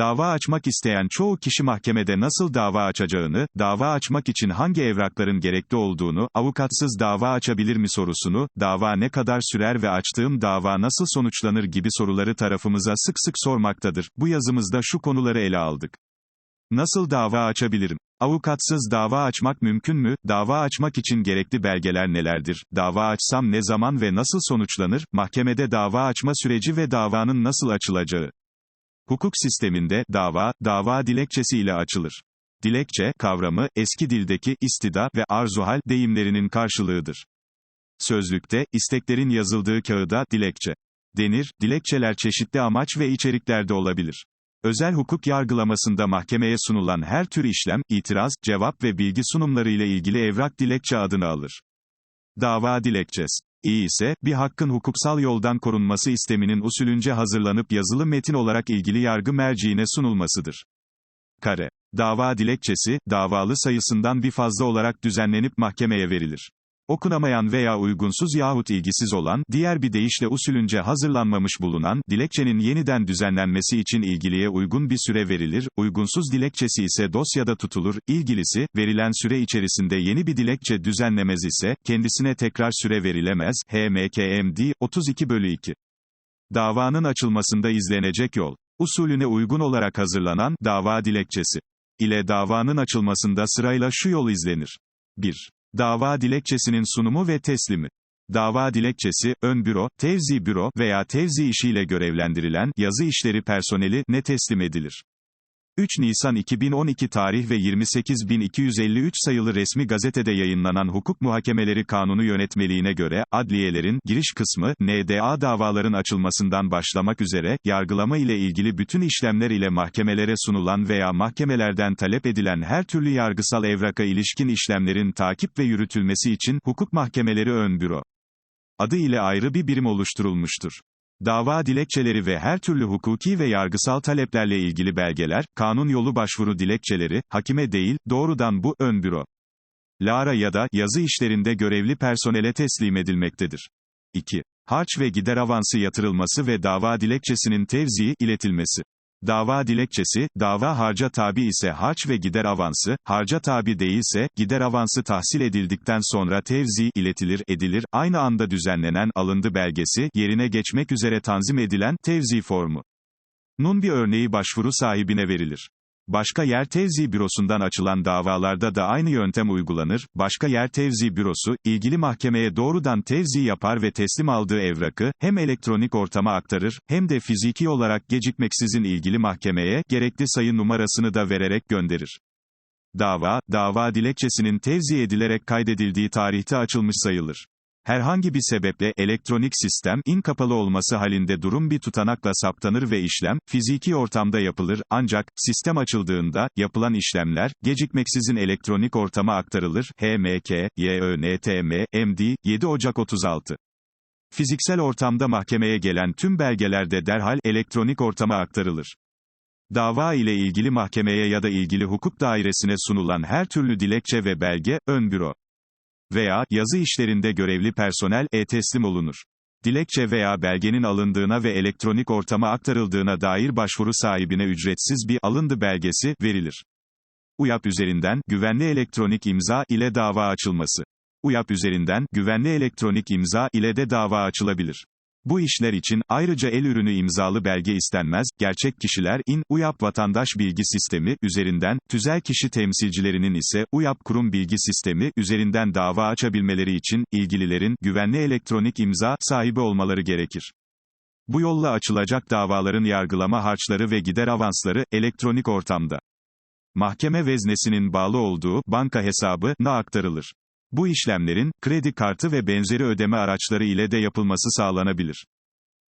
Dava açmak isteyen çoğu kişi mahkemede nasıl dava açacağını, dava açmak için hangi evrakların gerekli olduğunu, avukatsız dava açabilir mi sorusunu, dava ne kadar sürer ve açtığım dava nasıl sonuçlanır gibi soruları tarafımıza sık sık sormaktadır. Bu yazımızda şu konuları ele aldık. Nasıl dava açabilirim? Avukatsız dava açmak mümkün mü? Dava açmak için gerekli belgeler nelerdir? Dava açsam ne zaman ve nasıl sonuçlanır? Mahkemede dava açma süreci ve davanın nasıl açılacağı. Hukuk sisteminde, dava, dava dilekçesi ile açılır. Dilekçe, kavramı, eski dildeki, istida ve arzuhal deyimlerinin karşılığıdır. Sözlükte, isteklerin yazıldığı kağıda, dilekçe denir, dilekçeler çeşitli amaç ve içeriklerde olabilir. Özel hukuk yargılamasında mahkemeye sunulan her tür işlem, itiraz, cevap ve bilgi sunumları ile ilgili evrak dilekçe adını alır. Dava dilekçesi. İyi ise, bir hakkın hukuksal yoldan korunması isteminin usulünce hazırlanıp yazılı metin olarak ilgili yargı merciine sunulmasıdır. Kare. Dava dilekçesi, davalı sayısından bir fazla olarak düzenlenip mahkemeye verilir. Okunamayan veya uygunsuz yahut ilgisiz olan, diğer bir deyişle usulünce hazırlanmamış bulunan, dilekçenin yeniden düzenlenmesi için ilgiliye uygun bir süre verilir, uygunsuz dilekçesi ise dosyada tutulur, ilgilisi, verilen süre içerisinde yeni bir dilekçe düzenlemez ise, kendisine tekrar süre verilemez, HMKMD, 32 bölü 2. Davanın açılmasında izlenecek yol. Usulüne uygun olarak hazırlanan, dava dilekçesi ile davanın açılmasında sırayla şu yol izlenir. 1. Dava dilekçesinin sunumu ve teslimi. Dava dilekçesi, ön büro, tevzi büro veya tevzi işiyle görevlendirilen yazı işleri personeli ne teslim edilir. 3 Nisan 2012 tarih ve 28253 sayılı resmi gazetede yayınlanan Hukuk Muhakemeleri Kanunu yönetmeliğine göre, adliyelerin, giriş kısmı, NDA davaların açılmasından başlamak üzere, yargılama ile ilgili bütün işlemler ile mahkemelere sunulan veya mahkemelerden talep edilen her türlü yargısal evraka ilişkin işlemlerin takip ve yürütülmesi için, hukuk mahkemeleri ön büro adı ile ayrı bir birim oluşturulmuştur. Dava dilekçeleri ve her türlü hukuki ve yargısal taleplerle ilgili belgeler, kanun yolu başvuru dilekçeleri, hakime değil, doğrudan bu, ön büro. Lara ya da, yazı işlerinde görevli personele teslim edilmektedir. 2. Harç ve gider avansı yatırılması ve dava dilekçesinin tevziyi, iletilmesi. Dava dilekçesi, dava harca tabi ise harç ve gider avansı, harca tabi değilse, gider avansı tahsil edildikten sonra tevzi, iletilir, edilir, aynı anda düzenlenen, alındı belgesi, yerine geçmek üzere tanzim edilen, tevzi formu. Nun bir örneği başvuru sahibine verilir. Başka yer tevzi bürosundan açılan davalarda da aynı yöntem uygulanır, başka yer tevzi bürosu, ilgili mahkemeye doğrudan tevzi yapar ve teslim aldığı evrakı, hem elektronik ortama aktarır, hem de fiziki olarak gecikmeksizin ilgili mahkemeye, gerekli sayı numarasını da vererek gönderir. Dava, dava dilekçesinin tevzi edilerek kaydedildiği tarihte açılmış sayılır. Herhangi bir sebeple elektronik sistem in kapalı olması halinde durum bir tutanakla saptanır ve işlem fiziki ortamda yapılır ancak sistem açıldığında yapılan işlemler gecikmeksizin elektronik ortama aktarılır. HMK YÖNTM MD 7 Ocak 36 Fiziksel ortamda mahkemeye gelen tüm belgeler de derhal elektronik ortama aktarılır. Dava ile ilgili mahkemeye ya da ilgili hukuk dairesine sunulan her türlü dilekçe ve belge, ön büro veya yazı işlerinde görevli personel e-teslim olunur. Dilekçe veya belgenin alındığına ve elektronik ortama aktarıldığına dair başvuru sahibine ücretsiz bir alındı belgesi verilir. UYAP üzerinden güvenli elektronik imza ile dava açılması. UYAP üzerinden güvenli elektronik imza ile de dava açılabilir. Bu işler için, ayrıca el ürünü imzalı belge istenmez, gerçek kişiler, in, UYAP Vatandaş Bilgi Sistemi, üzerinden, tüzel kişi temsilcilerinin ise, UYAP Kurum Bilgi Sistemi, üzerinden dava açabilmeleri için, ilgililerin, güvenli elektronik imza, sahibi olmaları gerekir. Bu yolla açılacak davaların yargılama harçları ve gider avansları, elektronik ortamda. Mahkeme veznesinin bağlı olduğu, banka hesabı, na aktarılır. Bu işlemlerin, kredi kartı ve benzeri ödeme araçları ile de yapılması sağlanabilir.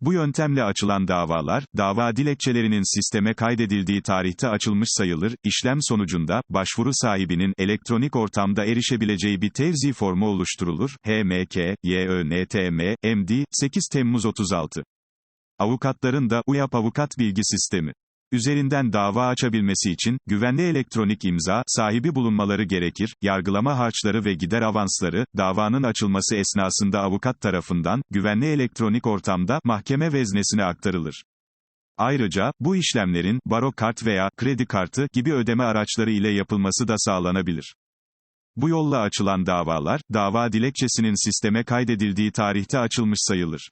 Bu yöntemle açılan davalar, dava dilekçelerinin sisteme kaydedildiği tarihte açılmış sayılır, işlem sonucunda, başvuru sahibinin elektronik ortamda erişebileceği bir tevzi formu oluşturulur, HMK, YÖNTM, MD, 8 Temmuz 36. Avukatların da, UYAP Avukat Bilgi Sistemi üzerinden dava açabilmesi için, güvenli elektronik imza, sahibi bulunmaları gerekir, yargılama harçları ve gider avansları, davanın açılması esnasında avukat tarafından, güvenli elektronik ortamda, mahkeme veznesine aktarılır. Ayrıca, bu işlemlerin, baro kart veya, kredi kartı, gibi ödeme araçları ile yapılması da sağlanabilir. Bu yolla açılan davalar, dava dilekçesinin sisteme kaydedildiği tarihte açılmış sayılır.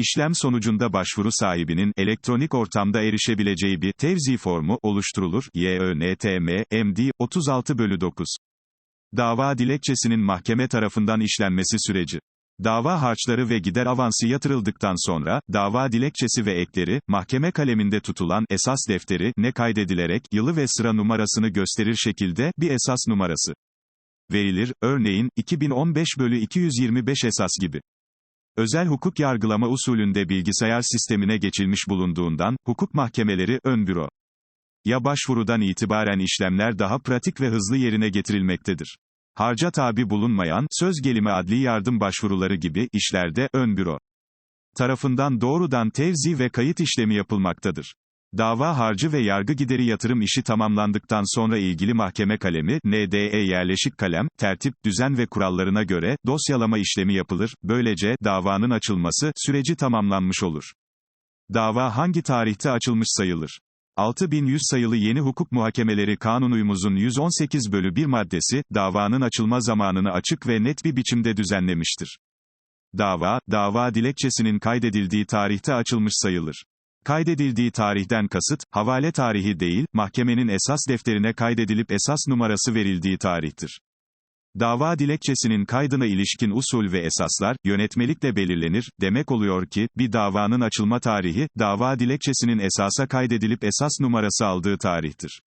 İşlem sonucunda başvuru sahibinin, elektronik ortamda erişebileceği bir, tevzi formu, oluşturulur, YÖNTM, MD, 36 bölü 9. Dava dilekçesinin mahkeme tarafından işlenmesi süreci. Dava harçları ve gider avansı yatırıldıktan sonra, dava dilekçesi ve ekleri, mahkeme kaleminde tutulan, esas defteri, ne kaydedilerek, yılı ve sıra numarasını gösterir şekilde, bir esas numarası verilir, örneğin, 2015 bölü 225 esas gibi. Özel hukuk yargılama usulünde bilgisayar sistemine geçilmiş bulunduğundan, hukuk mahkemeleri, ön büro. Ya başvurudan itibaren işlemler daha pratik ve hızlı yerine getirilmektedir. Harca tabi bulunmayan, söz gelimi adli yardım başvuruları gibi, işlerde, ön büro tarafından doğrudan tevzi ve kayıt işlemi yapılmaktadır. Dava harcı ve yargı gideri yatırım işi tamamlandıktan sonra ilgili mahkeme kalemi, NDE yerleşik kalem, tertip, düzen ve kurallarına göre, dosyalama işlemi yapılır, böylece, davanın açılması, süreci tamamlanmış olur. Dava hangi tarihte açılmış sayılır? 6100 sayılı Yeni Hukuk Muhakemeleri Kanunuyumuzun 118 bölü 1 maddesi, davanın açılma zamanını açık ve net bir biçimde düzenlemiştir. Dava, dava dilekçesinin kaydedildiği tarihte açılmış sayılır. Kaydedildiği tarihten kasıt, havale tarihi değil, mahkemenin esas defterine kaydedilip esas numarası verildiği tarihtir. Dava dilekçesinin kaydına ilişkin usul ve esaslar, yönetmelikle belirlenir, demek oluyor ki, bir davanın açılma tarihi, dava dilekçesinin esasa kaydedilip esas numarası aldığı tarihtir.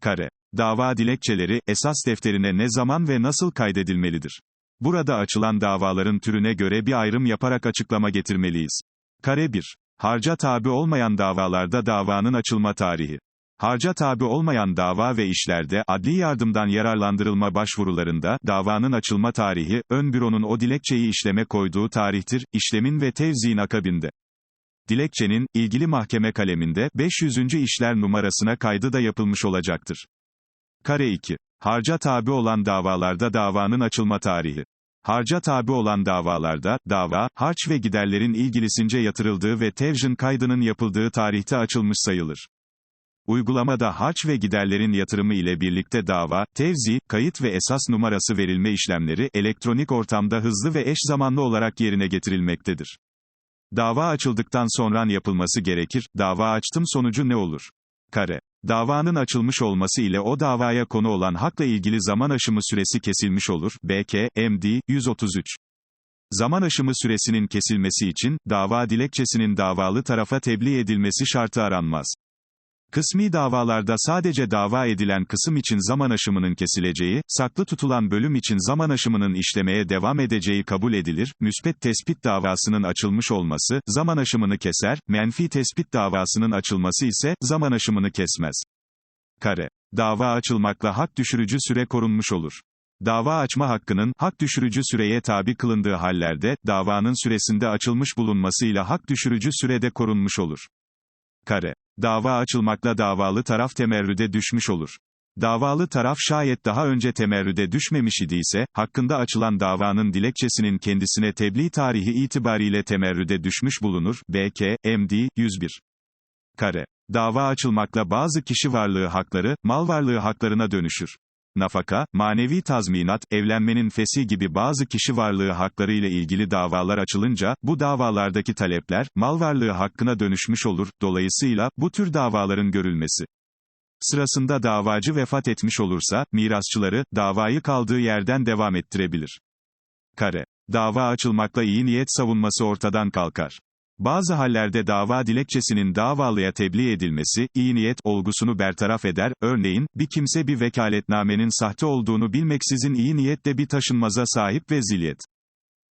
Kare. Dava dilekçeleri, esas defterine ne zaman ve nasıl kaydedilmelidir? Burada açılan davaların türüne göre bir ayrım yaparak açıklama getirmeliyiz. Kare 1. Harca tabi olmayan davalarda davanın açılma tarihi. Harca tabi olmayan dava ve işlerde, adli yardımdan yararlandırılma başvurularında, davanın açılma tarihi, ön büronun o dilekçeyi işleme koyduğu tarihtir, işlemin ve tevziğin akabinde. Dilekçenin, ilgili mahkeme kaleminde, 500. işler numarasına kaydı da yapılmış olacaktır. Kare 2. Harca tabi olan davalarda davanın açılma tarihi. Harca tabi olan davalarda, dava, harç ve giderlerin ilgilisince yatırıldığı ve tevjin kaydının yapıldığı tarihte açılmış sayılır. Uygulamada harç ve giderlerin yatırımı ile birlikte dava, tevzi, kayıt ve esas numarası verilme işlemleri, elektronik ortamda hızlı ve eş zamanlı olarak yerine getirilmektedir. Dava açıldıktan sonra yapılması gerekir, dava açtım sonucu ne olur? Kare. Davanın açılmış olması ile o davaya konu olan hakla ilgili zaman aşımı süresi kesilmiş olur. BK, MD, 133. Zaman aşımı süresinin kesilmesi için, dava dilekçesinin davalı tarafa tebliğ edilmesi şartı aranmaz. Kısmi davalarda sadece dava edilen kısım için zaman aşımının kesileceği, saklı tutulan bölüm için zaman aşımının işlemeye devam edeceği kabul edilir, müspet tespit davasının açılmış olması, zaman aşımını keser, menfi tespit davasının açılması ise, zaman aşımını kesmez. Kare. Dava açılmakla hak düşürücü süre korunmuş olur. Dava açma hakkının, hak düşürücü süreye tabi kılındığı hallerde, davanın süresinde açılmış bulunmasıyla hak düşürücü sürede korunmuş olur. Kare. Dava açılmakla davalı taraf temerrüde düşmüş olur. Davalı taraf şayet daha önce temerrüde düşmemiş idiyse, hakkında açılan davanın dilekçesinin kendisine tebliğ tarihi itibariyle temerrüde düşmüş bulunur. BK, MD, 101. Kare. Dava açılmakla bazı kişi varlığı hakları, mal varlığı haklarına dönüşür. Nafaka, manevi tazminat, evlenmenin fesi gibi bazı kişi varlığı hakları ile ilgili davalar açılınca, bu davalardaki talepler, mal varlığı hakkına dönüşmüş olur, dolayısıyla, bu tür davaların görülmesi. Sırasında davacı vefat etmiş olursa, mirasçıları, davayı kaldığı yerden devam ettirebilir. Kare. Dava açılmakla iyi niyet savunması ortadan kalkar. Bazı hallerde dava dilekçesinin davalıya tebliğ edilmesi, iyi niyet olgusunu bertaraf eder, örneğin, bir kimse bir vekaletnamenin sahte olduğunu bilmeksizin iyi niyetle bir taşınmaza sahip ve zilyet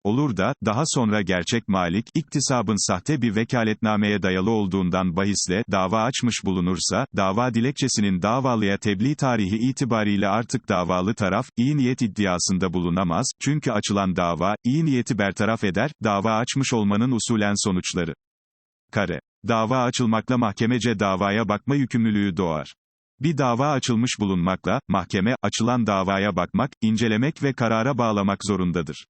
olur da, daha sonra gerçek malik, iktisabın sahte bir vekaletnameye dayalı olduğundan bahisle, dava açmış bulunursa, dava dilekçesinin davalıya tebliğ tarihi itibariyle artık davalı taraf, iyi niyet iddiasında bulunamaz, çünkü açılan dava, iyi niyeti bertaraf eder, dava açmış olmanın usulen sonuçları. Kare. Dava açılmakla mahkemece davaya bakma yükümlülüğü doğar. Bir dava açılmış bulunmakla, mahkeme, açılan davaya bakmak, incelemek ve karara bağlamak zorundadır.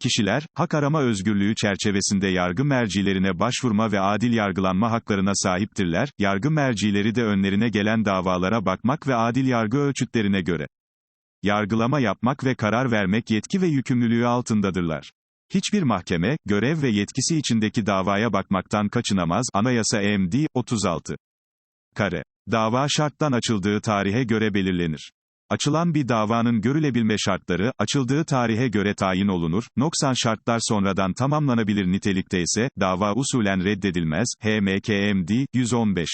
Kişiler, hak arama özgürlüğü çerçevesinde yargı mercilerine başvurma ve adil yargılanma haklarına sahiptirler, yargı mercileri de önlerine gelen davalara bakmak ve adil yargı ölçütlerine göre yargılama yapmak ve karar vermek yetki ve yükümlülüğü altındadırlar. Hiçbir mahkeme, görev ve yetkisi içindeki davaya bakmaktan kaçınamaz, Anayasa EMD, 36. Kare. Dava şarttan açıldığı tarihe göre belirlenir. Açılan bir davanın görülebilme şartları, açıldığı tarihe göre tayin olunur, noksan şartlar sonradan tamamlanabilir nitelikte ise, dava usulen reddedilmez, HMKMD, 115.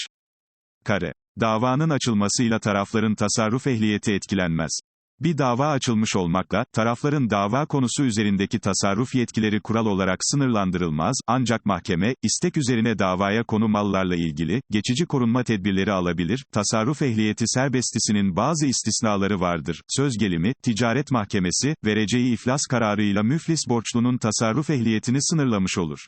Kare. Davanın açılmasıyla tarafların tasarruf ehliyeti etkilenmez. Bir dava açılmış olmakla, tarafların dava konusu üzerindeki tasarruf yetkileri kural olarak sınırlandırılmaz, ancak mahkeme, istek üzerine davaya konu mallarla ilgili, geçici korunma tedbirleri alabilir, tasarruf ehliyeti serbestisinin bazı istisnaları vardır, söz gelimi, ticaret mahkemesi, vereceği iflas kararıyla müflis borçlunun tasarruf ehliyetini sınırlamış olur.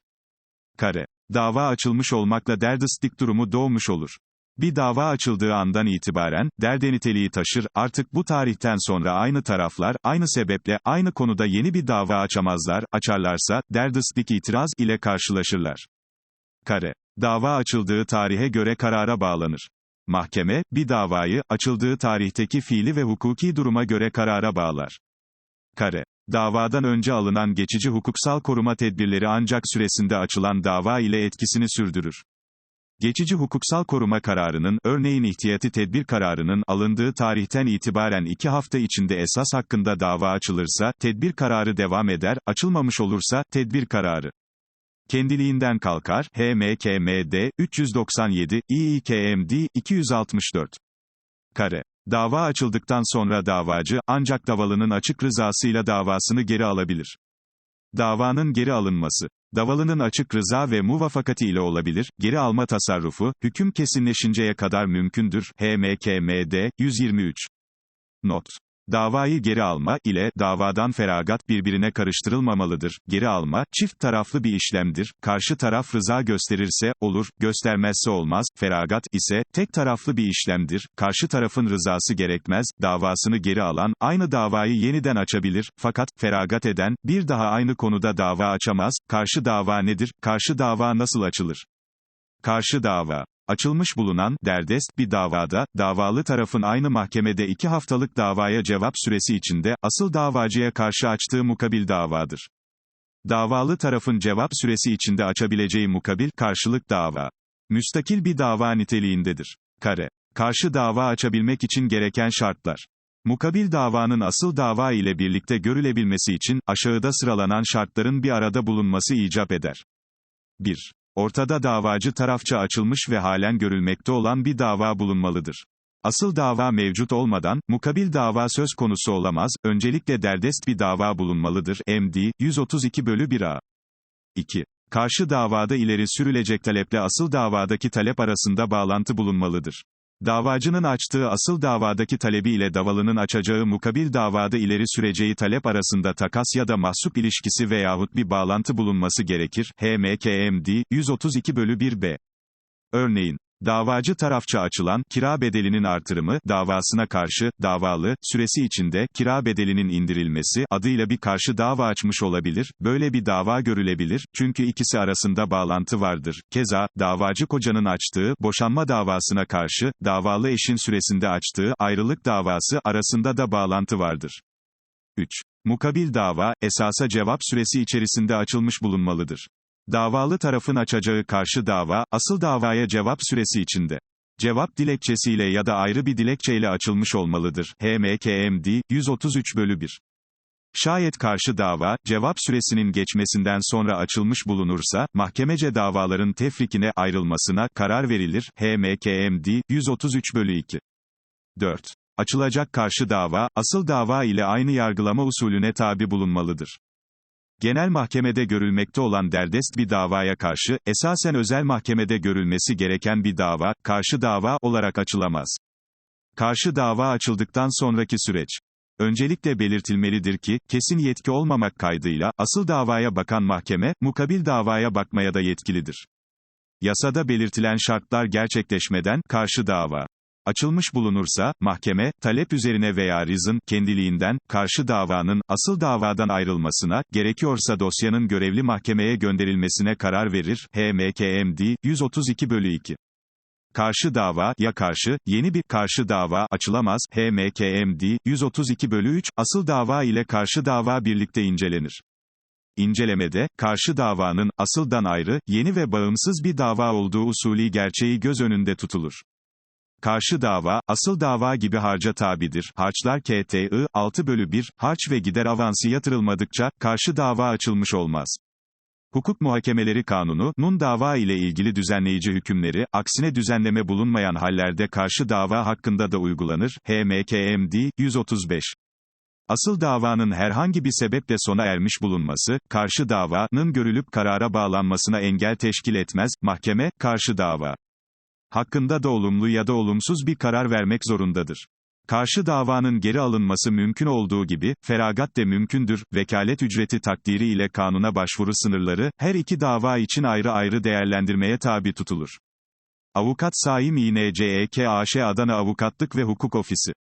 Kare. Dava açılmış olmakla derdistik durumu doğmuş olur. Bir dava açıldığı andan itibaren, derde niteliği taşır, artık bu tarihten sonra aynı taraflar, aynı sebeple, aynı konuda yeni bir dava açamazlar, açarlarsa, derdistik itiraz ile karşılaşırlar. Kare. Dava açıldığı tarihe göre karara bağlanır. Mahkeme, bir davayı, açıldığı tarihteki fiili ve hukuki duruma göre karara bağlar. Kare. Davadan önce alınan geçici hukuksal koruma tedbirleri ancak süresinde açılan dava ile etkisini sürdürür. Geçici hukuksal koruma kararının, örneğin ihtiyati tedbir kararının alındığı tarihten itibaren iki hafta içinde esas hakkında dava açılırsa, tedbir kararı devam eder, açılmamış olursa, tedbir kararı kendiliğinden kalkar, HMKMD, 397, İİKMD, 264. Kare. Dava açıldıktan sonra davacı, ancak davalının açık rızasıyla davasını geri alabilir. Davanın geri alınması. Davalının açık rıza ve muvafakati ile olabilir, geri alma tasarrufu, hüküm kesinleşinceye kadar mümkündür, HMKMD, 123. Not. Davayı geri alma ile davadan feragat birbirine karıştırılmamalıdır. Geri alma, çift taraflı bir işlemdir. Karşı taraf rıza gösterirse, olur, göstermezse olmaz. Feragat ise, tek taraflı bir işlemdir. Karşı tarafın rızası gerekmez. Davasını geri alan, aynı davayı yeniden açabilir. Fakat, feragat eden, bir daha aynı konuda dava açamaz. Karşı dava nedir? Karşı dava nasıl açılır? Karşı dava Açılmış bulunan, derdest, bir davada, davalı tarafın aynı mahkemede iki haftalık davaya cevap süresi içinde, asıl davacıya karşı açtığı mukabil davadır. Davalı tarafın cevap süresi içinde açabileceği mukabil, karşılık dava. Müstakil bir dava niteliğindedir. Kare. Karşı dava açabilmek için gereken şartlar. Mukabil davanın asıl dava ile birlikte görülebilmesi için, aşağıda sıralanan şartların bir arada bulunması icap eder. 1. Ortada davacı tarafça açılmış ve halen görülmekte olan bir dava bulunmalıdır. Asıl dava mevcut olmadan, mukabil dava söz konusu olamaz, öncelikle derdest bir dava bulunmalıdır. MD, 132 bölü 1a. 2. Karşı davada ileri sürülecek taleple asıl davadaki talep arasında bağlantı bulunmalıdır. Davacının açtığı asıl davadaki talebi ile davalının açacağı mukabil davada ileri süreceği talep arasında takas ya da mahsup ilişkisi veyahut bir bağlantı bulunması gerekir. HMKMD, 132 bölü 1b. Örneğin, Davacı tarafça açılan, kira bedelinin artırımı, davasına karşı, davalı, süresi içinde, kira bedelinin indirilmesi, adıyla bir karşı dava açmış olabilir, böyle bir dava görülebilir, çünkü ikisi arasında bağlantı vardır. Keza, davacı kocanın açtığı, boşanma davasına karşı, davalı eşin süresinde açtığı, ayrılık davası, arasında da bağlantı vardır. 3. Mukabil dava, esasa cevap süresi içerisinde açılmış bulunmalıdır. Davalı tarafın açacağı karşı dava, asıl davaya cevap süresi içinde. Cevap dilekçesiyle ya da ayrı bir dilekçeyle açılmış olmalıdır. HMKMD, 133 bölü 1. Şayet karşı dava, cevap süresinin geçmesinden sonra açılmış bulunursa, mahkemece davaların tefrikine ayrılmasına karar verilir. HMKMD, 133 bölü 2. 4. Açılacak karşı dava, asıl dava ile aynı yargılama usulüne tabi bulunmalıdır. Genel mahkemede görülmekte olan derdest bir davaya karşı, esasen özel mahkemede görülmesi gereken bir dava, karşı dava olarak açılamaz. Karşı dava açıldıktan sonraki süreç. Öncelikle belirtilmelidir ki, kesin yetki olmamak kaydıyla, asıl davaya bakan mahkeme, mukabil davaya bakmaya da yetkilidir. Yasada belirtilen şartlar gerçekleşmeden, karşı dava açılmış bulunursa, mahkeme, talep üzerine veya rizın, kendiliğinden, karşı davanın, asıl davadan ayrılmasına, gerekiyorsa dosyanın görevli mahkemeye gönderilmesine karar verir, HMKMD, 132 bölü 2. Karşı dava, ya karşı, yeni bir karşı dava açılamaz, HMKMD, 132 bölü 3, asıl dava ile karşı dava birlikte incelenir. İncelemede, karşı davanın, asıldan ayrı, yeni ve bağımsız bir dava olduğu usulü gerçeği göz önünde tutulur. Karşı dava, asıl dava gibi harca tabidir. Harçlar KTI, 6 bölü 1, harç ve gider avansı yatırılmadıkça, karşı dava açılmış olmaz. Hukuk Muhakemeleri Kanunu, nun dava ile ilgili düzenleyici hükümleri, aksine düzenleme bulunmayan hallerde karşı dava hakkında da uygulanır, HMKMD, 135. Asıl davanın herhangi bir sebeple sona ermiş bulunması, karşı davanın görülüp karara bağlanmasına engel teşkil etmez, mahkeme, karşı dava hakkında da olumlu ya da olumsuz bir karar vermek zorundadır. Karşı davanın geri alınması mümkün olduğu gibi, feragat de mümkündür, vekalet ücreti takdiri ile kanuna başvuru sınırları, her iki dava için ayrı ayrı değerlendirmeye tabi tutulur. Avukat Saim İNCEK AŞ Adana Avukatlık ve Hukuk Ofisi